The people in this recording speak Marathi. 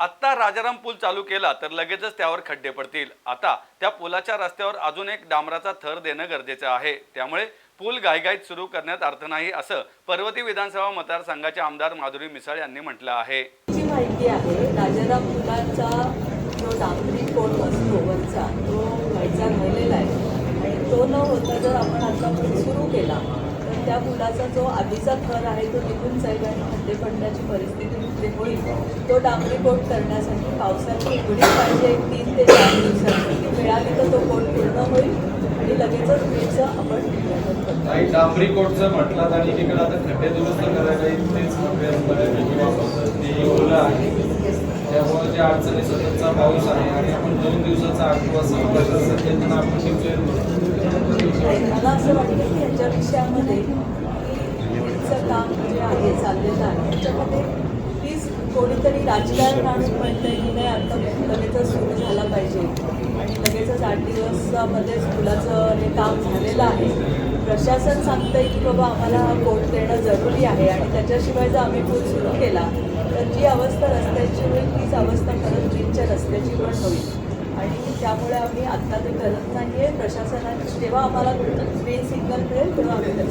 आत्ता राजाराम पूल चालू केला तर लगेचच त्यावर खड्डे पडतील. आता त्या पुलाच्या रस्त्यावर अजून एक डांबराचा थर देणं गरजेचं आहे. त्यामुळे पूल घाईघाईत सुरू करण्यात अर्थ नाही असं पर्वती विधानसभा मतदारसंघाचे आमदार माधुरी मिसाळ यांनी म्हटलं आहे. जी माहिती आहे राजाराम पुलाचा जो डांबरी कोण असतो वरचा तो व्हायचा राहिलेला आहे. आणि तो न होता जर आपण आता पूल सुरू केला त्या पुलाचा जो आधीचा थर आहे तो निघून जाईल आणि खड्डे पडण्याची परिस्थिती तिथे होईल तो डांबरी कोट करण्यासाठी पावसाची उघडी पाहिजे एक तीन ते चार दिवसांसाठी मिळाली तर तो कोट पूर्ण होईल आणि लगेचच ब्रिजचं आपण काही डांबरी कोटचं म्हटलं आणि तिकडे आता खड्डे दुरुस्त करायला तेच वापरतात. आहे. त्यामुळे ज्या अडचणी सततचा पाऊस आहे आणि आपण दोन दिवसाचा आठवडा प्रशासन त्यांना आपण मला असं वाटतं की यांच्या विषयामध्ये की ब्रिजचं काम जे आहे चाललेलं आहे त्याच्यामध्ये प्लीज कोणीतरी राजकारण आणून म्हणतंय की नाही आता लगेचच सुरू झाला पाहिजे. आणि लगेचच आठ दिवसामध्ये मुलाचं हे काम झालेलं आहे. प्रशासन सांगतंय की बाबा आम्हाला हा कोर्ट देणं जरुरी आहे आणि त्याच्याशिवाय जर आम्ही कोर्ट सुरू केला तर जी अवस्था रस्त्याची होईल तीच अवस्था परत ब्रिजच्या रस्त्याची पण होईल. आणि त्यामुळे आम्ही आत्ता ते करत नाही आहे प्रशासनाने जेव्हा आम्हाला ग्रीन सिग्नल मिळेल तेव्हा आम्ही त्याचं